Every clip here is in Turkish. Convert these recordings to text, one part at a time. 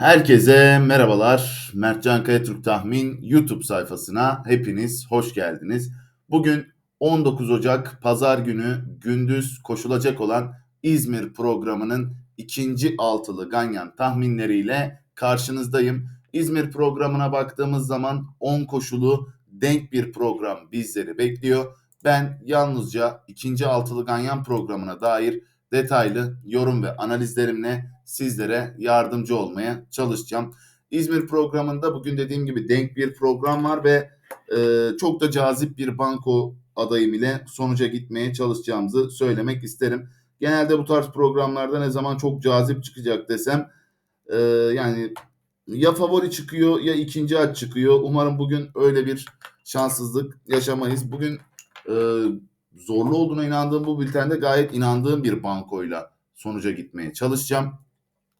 Herkese merhabalar. Mertcan Kayatürk Tahmin YouTube sayfasına hepiniz hoş geldiniz. Bugün 19 Ocak Pazar günü gündüz koşulacak olan İzmir programının ikinci altılı ganyan tahminleriyle karşınızdayım. İzmir programına baktığımız zaman 10 koşulu denk bir program bizleri bekliyor. Ben yalnızca ikinci altılı ganyan programına dair detaylı yorum ve analizlerimle sizlere yardımcı olmaya çalışacağım. İzmir programında bugün dediğim gibi denk bir program var ve e, çok da cazip bir banko adayım ile sonuca gitmeye çalışacağımızı söylemek isterim. Genelde bu tarz programlarda ne zaman çok cazip çıkacak desem e, yani ya favori çıkıyor ya ikinci at çıkıyor. Umarım bugün öyle bir şanssızlık yaşamayız. Bugün e, zorlu olduğuna inandığım bu bültende gayet inandığım bir bankoyla sonuca gitmeye çalışacağım.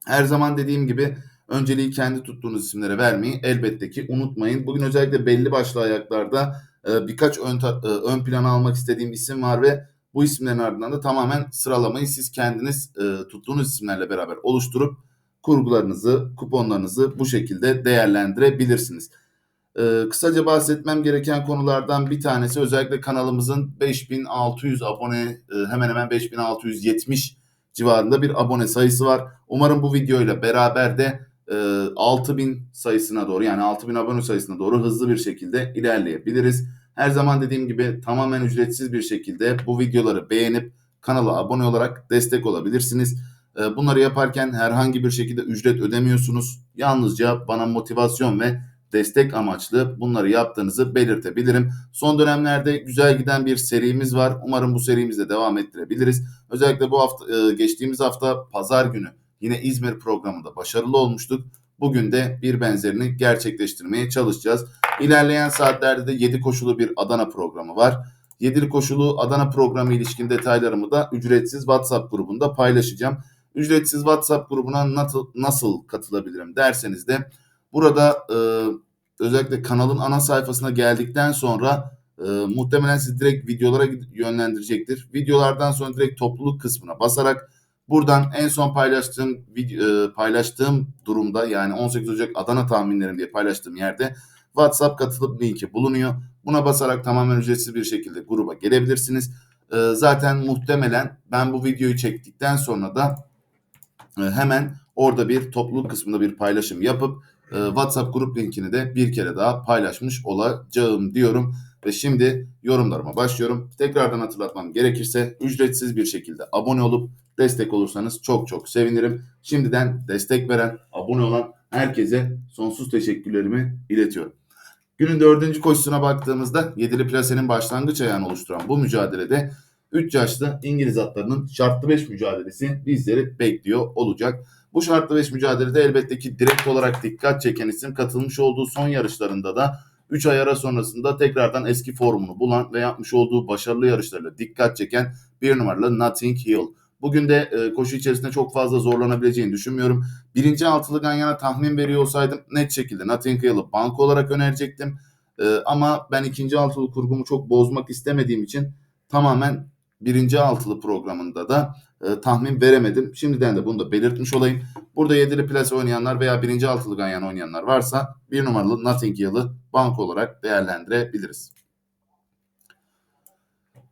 Her zaman dediğim gibi önceliği kendi tuttuğunuz isimlere vermeyi elbette ki unutmayın. Bugün özellikle belli başlı ayaklarda e, birkaç ön, e, ön plana almak istediğim isim var ve bu isimlerin ardından da tamamen sıralamayı siz kendiniz e, tuttuğunuz isimlerle beraber oluşturup kurgularınızı, kuponlarınızı bu şekilde değerlendirebilirsiniz. Kısaca bahsetmem gereken konulardan bir tanesi özellikle kanalımızın 5600 abone hemen hemen 5670 civarında bir abone sayısı var. Umarım bu videoyla beraber de e, 6000 sayısına doğru yani 6000 abone sayısına doğru hızlı bir şekilde ilerleyebiliriz. Her zaman dediğim gibi tamamen ücretsiz bir şekilde bu videoları beğenip kanala abone olarak destek olabilirsiniz. E, bunları yaparken herhangi bir şekilde ücret ödemiyorsunuz. Yalnızca bana motivasyon ve destek amaçlı bunları yaptığınızı belirtebilirim. Son dönemlerde güzel giden bir serimiz var. Umarım bu serimizde devam ettirebiliriz. Özellikle bu hafta e, geçtiğimiz hafta pazar günü yine İzmir programında başarılı olmuştuk. Bugün de bir benzerini gerçekleştirmeye çalışacağız. İlerleyen saatlerde de 7 koşulu bir Adana programı var. 7 koşulu Adana programı ilişkin detaylarımı da ücretsiz WhatsApp grubunda paylaşacağım. Ücretsiz WhatsApp grubuna nasıl katılabilirim derseniz de Burada e, özellikle kanalın ana sayfasına geldikten sonra e, muhtemelen sizi direkt videolara yönlendirecektir. Videolardan sonra direkt topluluk kısmına basarak buradan en son paylaştığım video, e, paylaştığım durumda yani 18 Ocak Adana tahminlerim diye paylaştığım yerde WhatsApp katılıp linki bulunuyor. Buna basarak tamamen ücretsiz bir şekilde gruba gelebilirsiniz. E, zaten muhtemelen ben bu videoyu çektikten sonra da e, hemen orada bir topluluk kısmında bir paylaşım yapıp e, WhatsApp grup linkini de bir kere daha paylaşmış olacağım diyorum. Ve şimdi yorumlarıma başlıyorum. Tekrardan hatırlatmam gerekirse ücretsiz bir şekilde abone olup destek olursanız çok çok sevinirim. Şimdiden destek veren, abone olan herkese sonsuz teşekkürlerimi iletiyorum. Günün dördüncü koşusuna baktığımızda yedili plasenin başlangıç ayağını oluşturan bu mücadelede 3 yaşlı İngiliz atlarının şartlı 5 mücadelesi bizleri bekliyor olacak. Bu şartlı 5 mücadelede elbette ki direkt olarak dikkat çeken isim katılmış olduğu son yarışlarında da 3 ay ara sonrasında tekrardan eski formunu bulan ve yapmış olduğu başarılı yarışlarla dikkat çeken bir numaralı Notting Hill. Bugün de e, koşu içerisinde çok fazla zorlanabileceğini düşünmüyorum. Birinci altılı Ganyan'a tahmin veriyor olsaydım net şekilde Notting Hill'ı bank olarak önerecektim. E, ama ben ikinci altılı kurgumu çok bozmak istemediğim için tamamen birinci altılı programında da e, tahmin veremedim. Şimdiden de bunu da belirtmiş olayım. Burada yedili plase oynayanlar veya birinci altılı ganyan oynayanlar varsa bir numaralı Nothing Hill'ı bank olarak değerlendirebiliriz.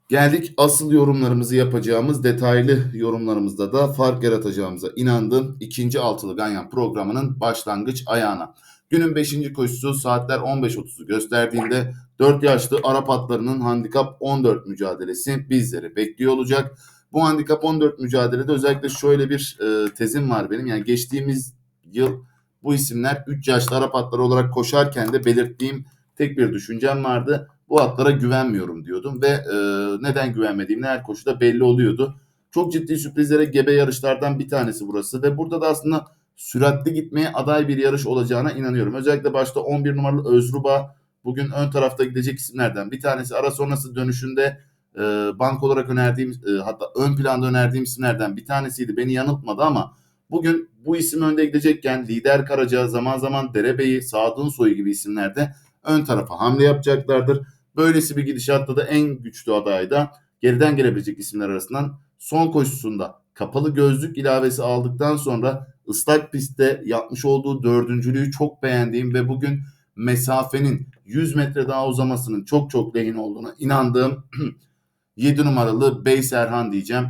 Geldik asıl yorumlarımızı yapacağımız detaylı yorumlarımızda da fark yaratacağımıza inandığım ikinci altılı ganyan programının başlangıç ayağına. Günün 5. koşusu saatler 15.30'u gösterdiğinde 4 yaşlı Arap atlarının handikap 14 mücadelesi bizleri bekliyor olacak. Bu handikap 14 mücadelede özellikle şöyle bir e, tezim var benim. Yani geçtiğimiz yıl bu isimler 3 yaşlı Arap atları olarak koşarken de belirttiğim tek bir düşüncem vardı. Bu atlara güvenmiyorum diyordum ve e, neden güvenmediğim her koşuda belli oluyordu. Çok ciddi sürprizlere gebe yarışlardan bir tanesi burası ve burada da aslında süratli gitmeye aday bir yarış olacağına inanıyorum. Özellikle başta 11 numaralı Özruba bugün ön tarafta gidecek isimlerden bir tanesi. Ara sonrası dönüşünde e, bank olarak önerdiğim e, hatta ön planda önerdiğim isimlerden bir tanesiydi. Beni yanıltmadı ama bugün bu isim önde gidecekken lider Karaca zaman zaman Derebeyi, Sadık Soyu gibi isimlerde ön tarafa hamle yapacaklardır. Böylesi bir gidişatta da en güçlü adayda geriden gelebilecek isimler arasından son koşusunda kapalı gözlük ilavesi aldıktan sonra ıslak pistte yapmış olduğu dördüncülüğü çok beğendiğim ve bugün mesafenin 100 metre daha uzamasının çok çok lehin olduğuna inandığım 7 numaralı Beys Erhan diyeceğim.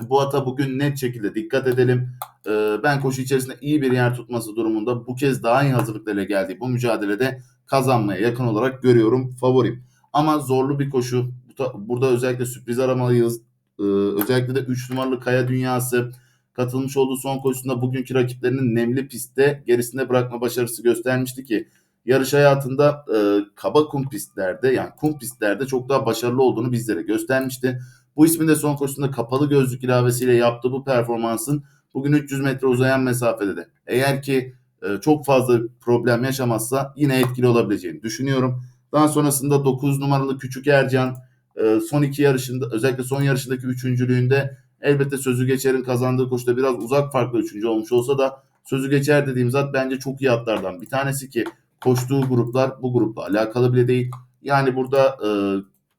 Bu ata bugün net şekilde dikkat edelim. Ee, ben koşu içerisinde iyi bir yer tutması durumunda bu kez daha iyi hazırlıklarla geldiği bu mücadelede kazanmaya yakın olarak görüyorum favorim. Ama zorlu bir koşu. Burada özellikle sürpriz aramalıyız. Ee, özellikle de 3 numaralı Kaya Dünyası katılmış olduğu son koşusunda bugünkü rakiplerinin nemli pistte gerisinde bırakma başarısı göstermişti ki yarış hayatında e, kaba kum pistlerde yani kum pistlerde çok daha başarılı olduğunu bizlere göstermişti. Bu ismin de son koşusunda kapalı gözlük ilavesiyle yaptığı bu performansın bugün 300 metre uzayan mesafede de eğer ki e, çok fazla problem yaşamazsa yine etkili olabileceğini düşünüyorum. Daha sonrasında 9 numaralı Küçük Ercan e, son iki yarışında özellikle son yarışındaki üçüncülüğünde elbette sözü geçerin kazandığı koşuda biraz uzak farklı üçüncü olmuş olsa da sözü geçer dediğim zat bence çok iyi atlardan bir tanesi ki koştuğu gruplar bu grupla alakalı bile değil. Yani burada e,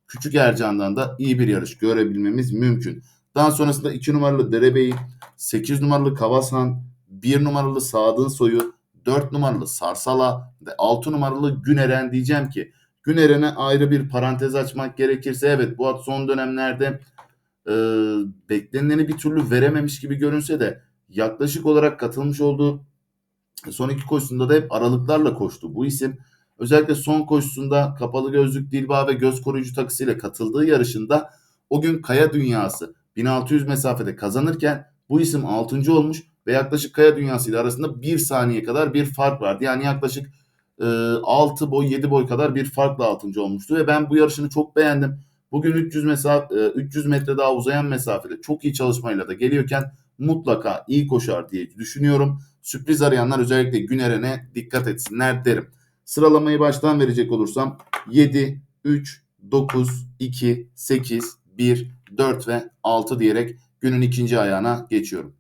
Küçük Ercan'dan da iyi bir yarış görebilmemiz mümkün. Daha sonrasında 2 numaralı Derebeyi, 8 numaralı Kavasan, 1 numaralı Sadık Soyu, 4 numaralı Sarsala ve 6 numaralı Güneren diyeceğim ki Güneren'e ayrı bir parantez açmak gerekirse evet bu at son dönemlerde e, beklenileni bir türlü verememiş gibi görünse de yaklaşık olarak katılmış olduğu son iki koşusunda da hep aralıklarla koştu. Bu isim özellikle son koşusunda kapalı gözlük, dilba ve göz koruyucu takısıyla katıldığı yarışında o gün Kaya Dünyası 1600 mesafede kazanırken bu isim 6. olmuş ve yaklaşık Kaya Dünyası ile arasında 1 saniye kadar bir fark vardı. Yani yaklaşık e, 6 boy 7 boy kadar bir farkla 6. olmuştu ve ben bu yarışını çok beğendim. Bugün 300 mesafe 300 metre daha uzayan mesafede çok iyi çalışmayla da geliyorken mutlaka iyi koşar diye düşünüyorum. Sürpriz arayanlar özellikle Güneren'e dikkat etsinler derim. Sıralamayı baştan verecek olursam 7, 3, 9, 2, 8, 1, 4 ve 6 diyerek günün ikinci ayağına geçiyorum.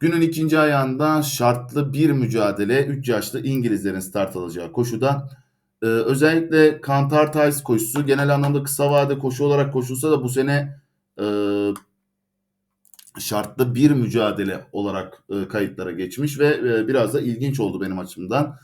Günün ikinci ayağında şartlı bir mücadele 3 yaşlı İngilizlerin start alacağı koşuda ee, özellikle Kantar Tays koşusu genel anlamda kısa vade koşu olarak koşulsa da bu sene e, şartlı bir mücadele olarak e, kayıtlara geçmiş ve e, biraz da ilginç oldu benim açımdan.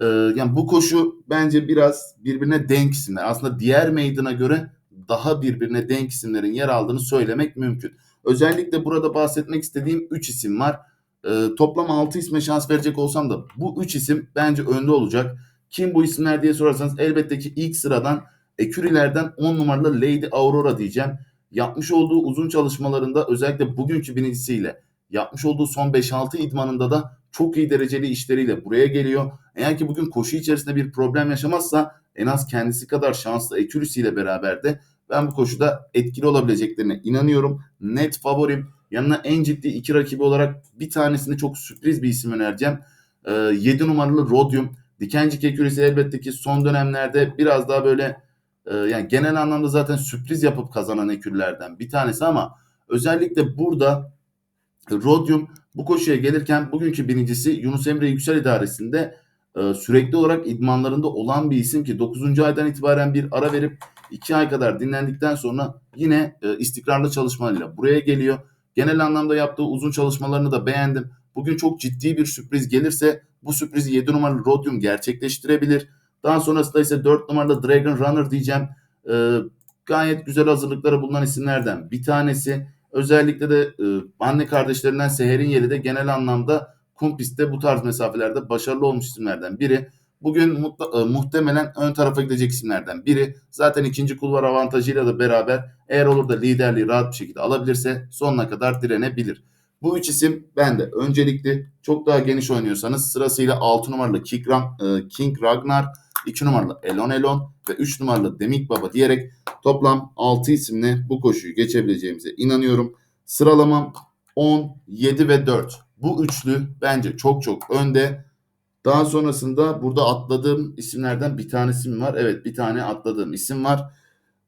E, yani bu koşu bence biraz birbirine denk isimler. Aslında diğer meydana göre daha birbirine denk isimlerin yer aldığını söylemek mümkün. Özellikle burada bahsetmek istediğim 3 isim var. E, toplam 6 isme şans verecek olsam da bu 3 isim bence önde olacak. Kim bu isimler diye sorarsanız elbette ki ilk sıradan Ekürilerden 10 numaralı Lady Aurora diyeceğim yapmış olduğu uzun çalışmalarında özellikle bugünkü birincisiyle yapmış olduğu son 5-6 idmanında da çok iyi dereceli işleriyle buraya geliyor. Eğer ki bugün koşu içerisinde bir problem yaşamazsa en az kendisi kadar şanslı ekürisiyle beraber de ben bu koşuda etkili olabileceklerine inanıyorum. Net favorim. Yanına en ciddi iki rakibi olarak bir tanesini çok sürpriz bir isim önereceğim. Ee, 7 numaralı Rodium. Dikencik ekürisi elbette ki son dönemlerde biraz daha böyle ee, yani genel anlamda zaten sürpriz yapıp kazanan ekürlerden bir tanesi ama özellikle burada Rodium bu koşuya gelirken bugünkü birincisi Yunus Emre Yüksel İdaresi'nde e, sürekli olarak idmanlarında olan bir isim ki 9. aydan itibaren bir ara verip 2 ay kadar dinlendikten sonra yine e, istikrarlı çalışmalarıyla buraya geliyor. Genel anlamda yaptığı uzun çalışmalarını da beğendim. Bugün çok ciddi bir sürpriz gelirse bu sürprizi 7 numaralı Rodium gerçekleştirebilir. Daha sonrasında ise 4 numaralı Dragon Runner diyeceğim. Ee, gayet güzel hazırlıkları bulunan isimlerden bir tanesi. Özellikle de e, anne kardeşlerinden Seher'in yeri de genel anlamda kum pistte bu tarz mesafelerde başarılı olmuş isimlerden biri. Bugün mutla, e, muhtemelen ön tarafa gidecek isimlerden biri. Zaten ikinci kulvar avantajıyla da beraber eğer olur da liderliği rahat bir şekilde alabilirse sonuna kadar direnebilir. Bu üç isim bende öncelikli. Çok daha geniş oynuyorsanız sırasıyla 6 numaralı King, e, King Ragnar, 2 numaralı Elon Elon ve 3 numaralı Demik Baba diyerek toplam 6 isimle bu koşuyu geçebileceğimize inanıyorum. Sıralamam 10, 7 ve 4. Bu üçlü bence çok çok önde. Daha sonrasında burada atladığım isimlerden bir tanesi mi var? Evet bir tane atladığım isim var.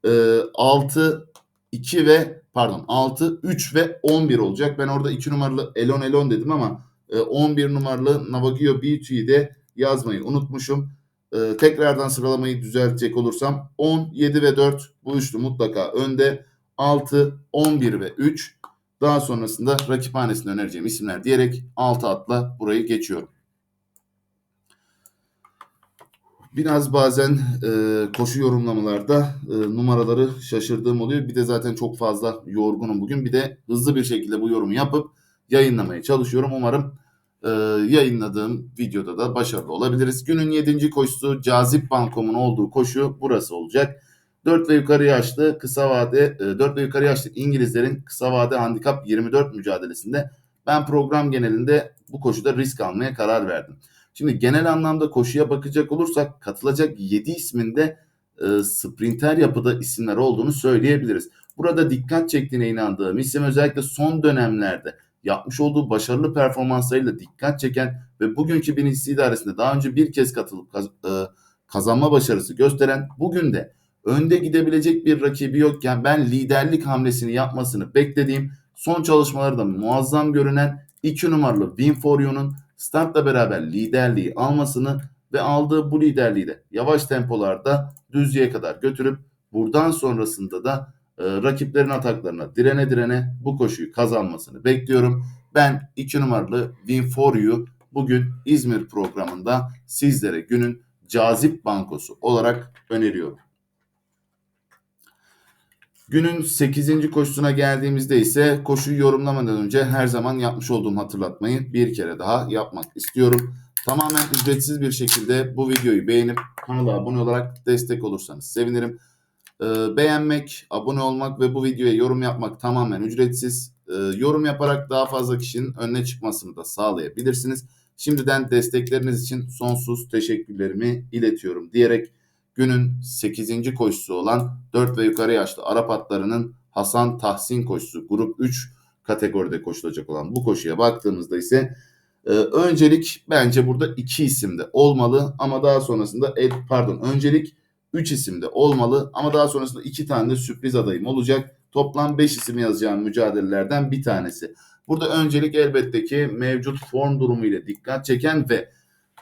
Ee, 6, 2 ve pardon 6, 3 ve 11 olacak. Ben orada 2 numaralı Elon Elon dedim ama 11 e, numaralı Navagio Beauty'yi de yazmayı unutmuşum. Ee, tekrardan sıralamayı düzeltecek olursam 10, 7 ve 4 bu üçlü mutlaka önde. 6, 11 ve 3. Daha sonrasında rakiphanesinde önereceğim isimler diyerek 6 atla burayı geçiyorum. Biraz bazen e, koşu yorumlamalarda e, numaraları şaşırdığım oluyor. Bir de zaten çok fazla yorgunum bugün. Bir de hızlı bir şekilde bu yorumu yapıp yayınlamaya çalışıyorum. Umarım e, yayınladığım videoda da başarılı olabiliriz. Günün 7. koşusu Cazip Bankom'un olduğu koşu burası olacak. 4 ve yukarı yaşlı kısa vade 4 ve yukarı yaşlı İngilizlerin kısa vade handikap 24 mücadelesinde ben program genelinde bu koşuda risk almaya karar verdim. Şimdi genel anlamda koşuya bakacak olursak katılacak 7 isminde e, sprinter yapıda isimler olduğunu söyleyebiliriz. Burada dikkat çektiğine inandığım isim özellikle son dönemlerde yapmış olduğu başarılı performanslarıyla dikkat çeken ve bugünkü birincisi idaresinde daha önce bir kez katılıp kaz, e, kazanma başarısı gösteren bugün de önde gidebilecek bir rakibi yokken ben liderlik hamlesini yapmasını beklediğim son çalışmaları da muazzam görünen 2 numaralı Win for You'nun startla beraber liderliği almasını ve aldığı bu liderliği de yavaş tempolarda düzlüğe kadar götürüp buradan sonrasında da e, rakiplerin ataklarına direne direne bu koşuyu kazanmasını bekliyorum. Ben 2 numaralı Win for You bugün İzmir programında sizlere günün cazip bankosu olarak öneriyorum. Günün 8. koşusuna geldiğimizde ise koşuyu yorumlamadan önce her zaman yapmış olduğum hatırlatmayı bir kere daha yapmak istiyorum. Tamamen ücretsiz bir şekilde bu videoyu beğenip kanala abone olarak destek olursanız sevinirim. Ee, beğenmek, abone olmak ve bu videoya yorum yapmak tamamen ücretsiz. Ee, yorum yaparak daha fazla kişinin önüne çıkmasını da sağlayabilirsiniz. Şimdiden destekleriniz için sonsuz teşekkürlerimi iletiyorum diyerek günün 8. koşusu olan 4 ve yukarı yaşlı Arap atlarının Hasan Tahsin koşusu grup 3 kategoride koşulacak olan bu koşuya baktığımızda ise e, öncelik bence burada iki isimde olmalı ama daha sonrasında el, pardon öncelik 3 isimde olmalı ama daha sonrasında iki tane de sürpriz adayım olacak. Toplam 5 isim yazacağım mücadelelerden bir tanesi. Burada öncelik elbette ki mevcut form durumu ile dikkat çeken ve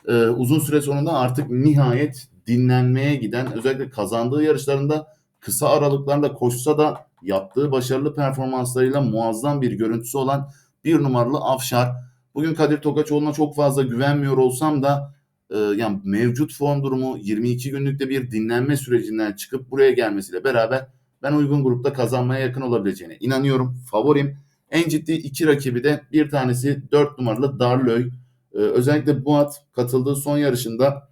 e, uzun süre sonunda artık nihayet dinlenmeye giden özellikle kazandığı yarışlarında kısa aralıklarla koşsa da yaptığı başarılı performanslarıyla muazzam bir görüntüsü olan bir numaralı Afşar. Bugün Kadir Tokaçoğlu'na çok fazla güvenmiyor olsam da e, yani mevcut form durumu 22 günlükte bir dinlenme sürecinden çıkıp buraya gelmesiyle beraber ben uygun grupta kazanmaya yakın olabileceğine inanıyorum. Favorim. En ciddi iki rakibi de bir tanesi 4 numaralı Darlöy. Ee, özellikle bu at katıldığı son yarışında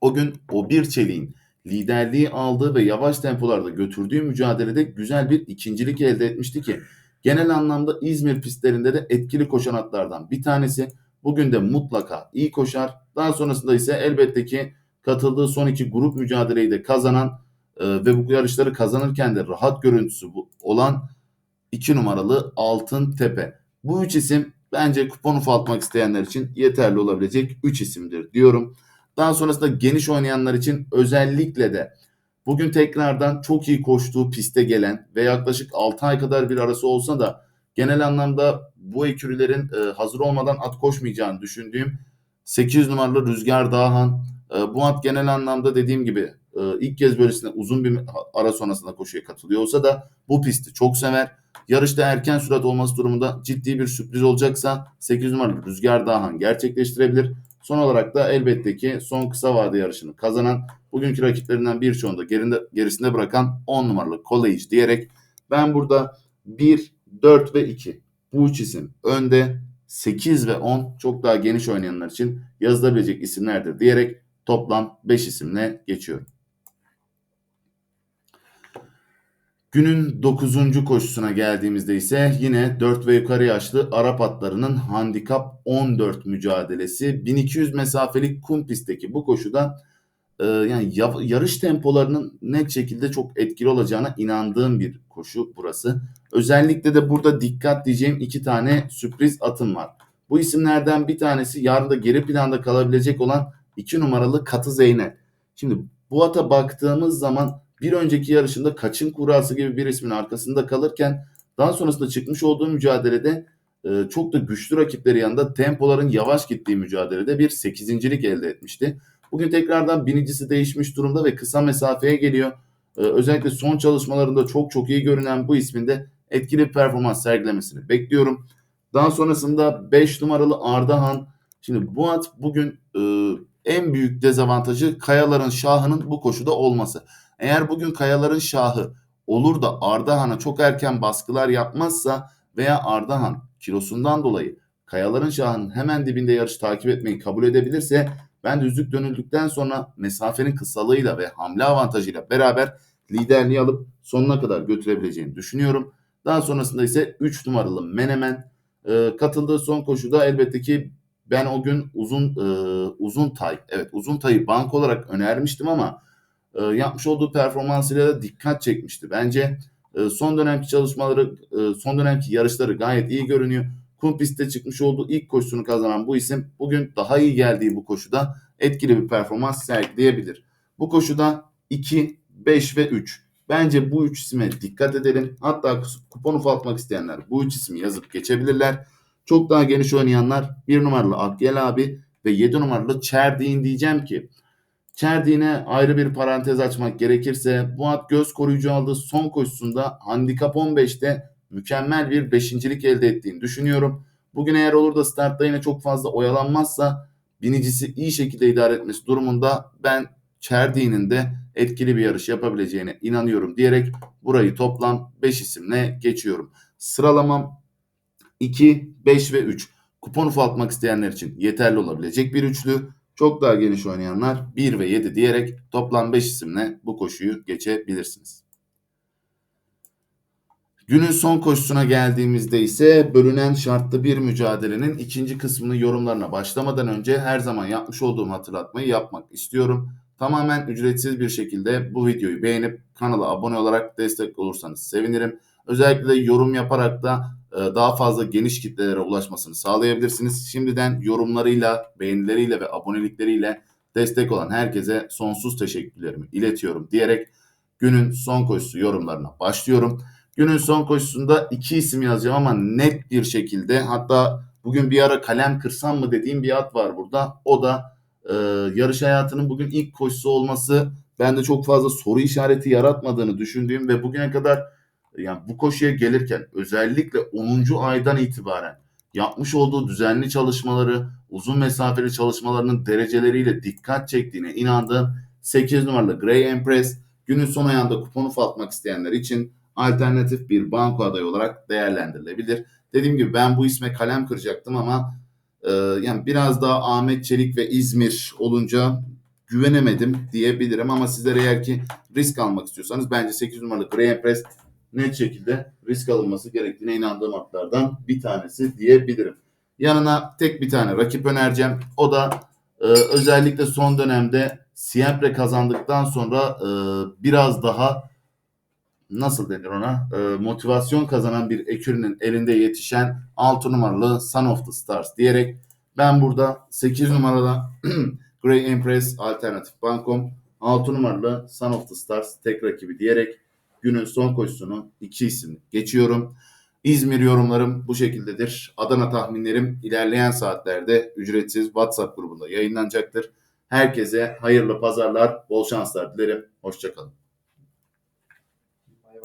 o gün o bir çeliğin liderliği aldığı ve yavaş tempolarda götürdüğü mücadelede güzel bir ikincilik elde etmişti ki genel anlamda İzmir pistlerinde de etkili koşan atlardan bir tanesi. Bugün de mutlaka iyi koşar. Daha sonrasında ise elbette ki katıldığı son iki grup mücadeleyi de kazanan e, ve bu yarışları kazanırken de rahat görüntüsü olan 2 numaralı Altın Tepe. Bu üç isim bence kupon ufaltmak isteyenler için yeterli olabilecek 3 isimdir diyorum. Daha sonrasında geniş oynayanlar için özellikle de bugün tekrardan çok iyi koştuğu piste gelen ve yaklaşık 6 ay kadar bir arası olsa da genel anlamda bu ekürülerin e, hazır olmadan at koşmayacağını düşündüğüm 8 numaralı Rüzgar Dağhan. E, bu at genel anlamda dediğim gibi e, ilk kez böylesine uzun bir ara sonrasında koşuya katılıyor olsa da bu pisti çok sever. Yarışta erken sürat olması durumunda ciddi bir sürpriz olacaksa 8 numaralı Rüzgar Dağhan gerçekleştirebilir. Son olarak da elbette ki son kısa vade yarışını kazanan bugünkü rakiplerinden birçoğunu da gerinde, gerisinde bırakan 10 numaralı College diyerek ben burada 1, 4 ve 2 bu üç isim önde 8 ve 10 çok daha geniş oynayanlar için yazılabilecek isimlerdir diyerek toplam 5 isimle geçiyorum. Günün 9. koşusuna geldiğimizde ise yine 4 ve yukarı yaşlı Arap atlarının handikap 14 mücadelesi. 1200 mesafelik kum pistteki bu koşuda e, yani yarış tempolarının net şekilde çok etkili olacağına inandığım bir koşu burası. Özellikle de burada dikkat diyeceğim iki tane sürpriz atım var. Bu isimlerden bir tanesi yarın da geri planda kalabilecek olan 2 numaralı Katı Zeynep. Şimdi bu ata baktığımız zaman bir önceki yarışında kaçın kurası gibi bir ismin arkasında kalırken daha sonrasında çıkmış olduğu mücadelede e, çok da güçlü rakipleri yanında tempoların yavaş gittiği mücadelede bir sekizincilik elde etmişti. Bugün tekrardan binicisi değişmiş durumda ve kısa mesafeye geliyor. E, özellikle son çalışmalarında çok çok iyi görünen bu ismin de etkili bir performans sergilemesini bekliyorum. Daha sonrasında 5 numaralı Ardahan. Şimdi bu at bugün e, en büyük dezavantajı Kayaların Şahı'nın bu koşuda olması. Eğer bugün Kayaların Şahı olur da Ardahan'a çok erken baskılar yapmazsa veya Ardahan kilosundan dolayı Kayaların Şahı'nın hemen dibinde yarış takip etmeyi kabul edebilirse ben düzlük dönüldükten sonra mesafenin kısalığıyla ve hamle avantajıyla beraber liderliği alıp sonuna kadar götürebileceğini düşünüyorum. Daha sonrasında ise 3 numaralı Menemen e, katıldığı son koşuda elbette ki ben o gün uzun e, uzun tay evet uzun tayı bank olarak önermiştim ama e, yapmış olduğu performansıyla da dikkat çekmişti. Bence e, son dönemki çalışmaları e, son dönemki yarışları gayet iyi görünüyor. Kum pistte çıkmış olduğu ilk koşusunu kazanan bu isim bugün daha iyi geldiği bu koşuda etkili bir performans sergileyebilir. Bu koşuda 2, 5 ve 3. Bence bu üç isime dikkat edelim. Hatta kupon ufaltmak isteyenler bu üç ismi yazıp geçebilirler. Çok daha geniş oynayanlar 1 numaralı Akyel abi ve 7 numaralı Çerdiğin diyeceğim ki Çerdiğine ayrı bir parantez açmak gerekirse bu at göz koruyucu aldığı son koşusunda handikap 15'te mükemmel bir beşincilik elde ettiğini düşünüyorum. Bugün eğer olur da startta yine çok fazla oyalanmazsa binicisi iyi şekilde idare etmesi durumunda ben Çerdiğinin de etkili bir yarış yapabileceğine inanıyorum diyerek burayı toplam 5 isimle geçiyorum. Sıralamam 2, 5 ve 3. Kupon ufaltmak isteyenler için yeterli olabilecek bir üçlü. Çok daha geniş oynayanlar 1 ve 7 diyerek toplam 5 isimle bu koşuyu geçebilirsiniz. Günün son koşusuna geldiğimizde ise bölünen şartlı bir mücadelenin ikinci kısmını yorumlarına başlamadan önce her zaman yapmış olduğum hatırlatmayı yapmak istiyorum. Tamamen ücretsiz bir şekilde bu videoyu beğenip kanala abone olarak destek olursanız sevinirim. Özellikle yorum yaparak da e, daha fazla geniş kitlelere ulaşmasını sağlayabilirsiniz. Şimdiden yorumlarıyla, beğenileriyle ve abonelikleriyle destek olan herkese sonsuz teşekkürlerimi iletiyorum diyerek günün son koşusu yorumlarına başlıyorum. Günün son koşusunda iki isim yazacağım ama net bir şekilde hatta bugün bir ara kalem kırsam mı dediğim bir at var burada. O da e, yarış hayatının bugün ilk koşusu olması bende çok fazla soru işareti yaratmadığını düşündüğüm ve bugüne kadar yani bu koşuya gelirken özellikle 10. aydan itibaren yapmış olduğu düzenli çalışmaları, uzun mesafeli çalışmalarının dereceleriyle dikkat çektiğine inandığım 8 numaralı Grey Empress günün son ayağında kuponu fatmak isteyenler için alternatif bir banko adayı olarak değerlendirilebilir. Dediğim gibi ben bu isme kalem kıracaktım ama e, yani biraz daha Ahmet Çelik ve İzmir olunca güvenemedim diyebilirim ama sizler eğer ki risk almak istiyorsanız bence 8 numaralı Grey Empress net şekilde risk alınması gerektiğine inandığım atlardan bir tanesi diyebilirim. Yanına tek bir tane rakip önereceğim. O da e, özellikle son dönemde Siempre kazandıktan sonra e, biraz daha nasıl denir ona e, motivasyon kazanan bir ekürünün elinde yetişen 6 numaralı Son of the Stars diyerek ben burada 8 numaralı Grey Empress Alternatif Bankom 6 numaralı Son of the Stars tek rakibi diyerek günün son koşusunu iki isim geçiyorum. İzmir yorumlarım bu şekildedir. Adana tahminlerim ilerleyen saatlerde ücretsiz WhatsApp grubunda yayınlanacaktır. Herkese hayırlı pazarlar, bol şanslar dilerim. Hoşçakalın.